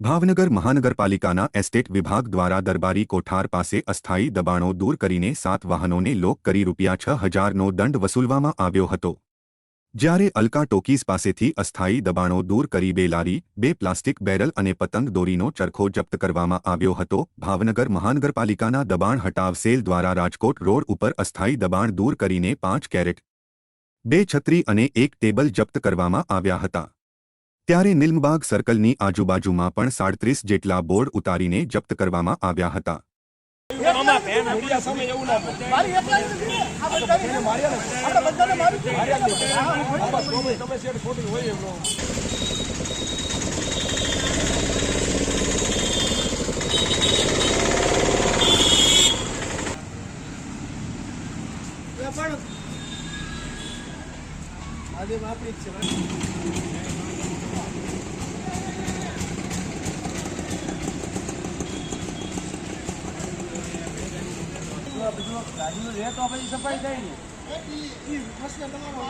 ભાવનગર મહાનગરપાલિકાના એસ્ટેટ વિભાગ દ્વારા દરબારી કોઠાર પાસે અસ્થાયી દબાણો દૂર કરીને સાત વાહનોને લોક કરી રૂપિયા છ હજારનો દંડ વસૂલવામાં આવ્યો હતો. જ્યારે અલકા ટોકીઝ પાસેથી અસ્થાયી દબાણો દૂર કરી બે લારી, બે પ્લાસ્ટિક બેરલ અને પતંગ દોરીનો ચરખો જપ્ત કરવામાં આવ્યો હતો, ભાવનગર મહાનગરપાલિકાના દબાણ હટાવ સેલ દ્વારા રાજકોટ રોડ ઉપર અસ્થાયી દબાણ દૂર કરીને પાંચ કેરેટ, બે છત્રી અને એક ટેબલ જપ્ત કરવામાં આવ્યા હતા. ત્યારે નિલ્મબાગ સર્કલની આજુબાજુમાં પણ સાડત્રીસ જેટલા બોર્ડ ઉતારીને જપ્ત કરવામાં આવ્યા હતા. આજે વાપરી છે રે તો પછી સફાઈ થાય ને એ પ્રશ્ન તમારો